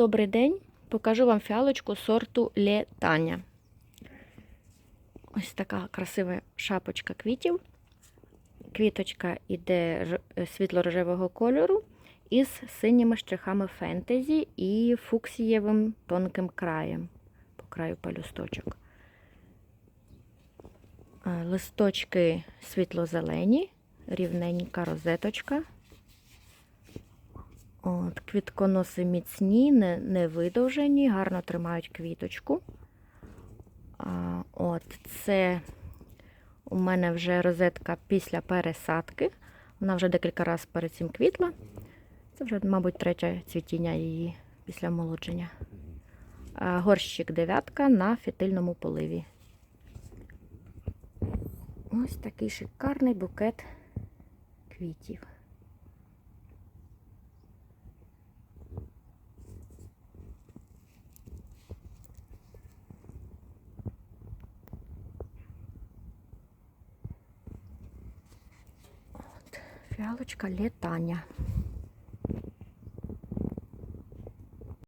добрий день. Покажу вам фіалочку сорту Летаня. Ось така красива шапочка квітів. Квіточка іде світло-рожевого кольору із синіми штрихами фентезі і фуксієвим тонким краєм по краю пелюсточок. Е, Листочки світло-зелені, рівненька розеточка. От, квітконоси міцні, не, не видовжені, гарно тримають квіточку. А, от, це у мене вже розетка після пересадки. Вона вже декілька разів перед цим квітла. Це вже, мабуть, третє цвітіння її після молодження. Горщик дев'ятка на фітильному поливі. Ось такий шикарний букет квітів. Фіалочка літання.